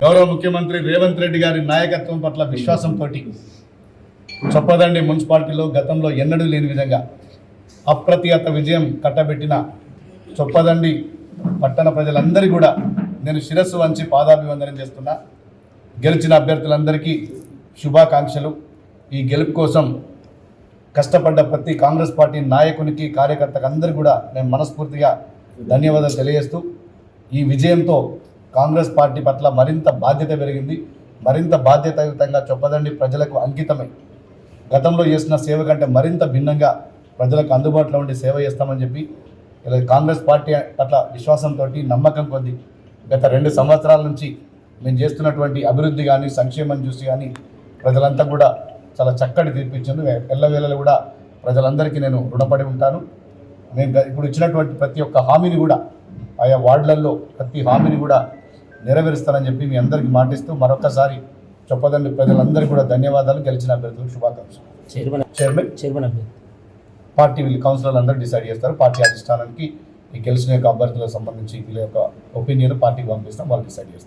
గౌరవ ముఖ్యమంత్రి రేవంత్ రెడ్డి గారి నాయకత్వం పట్ల విశ్వాసంతో చొప్పదండి మున్సిపాలిటీలో గతంలో ఎన్నడూ లేని విధంగా అప్రతిహత విజయం కట్టబెట్టిన చొప్పదండి పట్టణ ప్రజలందరి కూడా నేను శిరస్సు వంచి పాదాభివందనం చేస్తున్నా. గెలిచిన అభ్యర్థులందరికీ శుభాకాంక్షలు. ఈ గెలుపు కోసం కష్టపడ్డ ప్రతి కాంగ్రెస్ పార్టీ నాయకునికి కార్యకర్తకు అందరూ కూడా నేను మనస్ఫూర్తిగా ధన్యవాదాలు తెలియజేస్తూ ఈ విజయంతో కాంగ్రెస్ పార్టీ పట్ల మరింత బాధ్యత పెరిగింది. మరింత బాధ్యతాయుతంగా చొప్పదండి ప్రజలకు అంకితమై. గతంలో చేసిన సేవ కంటే మరింత భిన్నంగా ప్రజలకు అందుబాటులో ఉండి సేవ చేస్తామని చెప్పి ఇలా కాంగ్రెస్ పార్టీ పట్ల విశ్వాసంతో నమ్మకం కొద్దీ గత రెండు సంవత్సరాల నుంచి మేము చేస్తున్నటువంటి అభివృద్ధి కానీ సంక్షేమం చూసి కానీ ప్రజలంతా కూడా చాలా చక్కటి తీర్పిచ్చాను ఎల్లవేళలు కూడా ప్రజలందరికీ నేను రుణపడి ఉంటాను. మేము ఇప్పుడు ఇచ్చినటువంటి ప్రతి ఒక్క హామీని కూడా ఆయా వార్డులలో ప్రతి హామీని కూడా నెరవేరుస్తానని చెప్పి మీ అందరికీ మాటిస్తూ మరొకసారి చొప్పదండి ప్రజలందరికీ కూడా ధన్యవాదాలు. గెలిచిన అభ్యర్థులకు శుభాకాంక్షలు. Chairman chairman? చైర్మన్ అభ్యర్థి. పార్టీ వీళ్ళు కౌన్సిలర్లు అందరూ డిసైడ్ చేస్తారు. పార్టీ అధిష్టానానికి ఈ గెలిచిన యొక్క అభ్యర్థులకు సంబంధించి వీళ్ళ యొక్క ఒపీనియన్ పార్టీకి పంపిస్తాం వాళ్ళు డిసైడ్ చేస్తారు.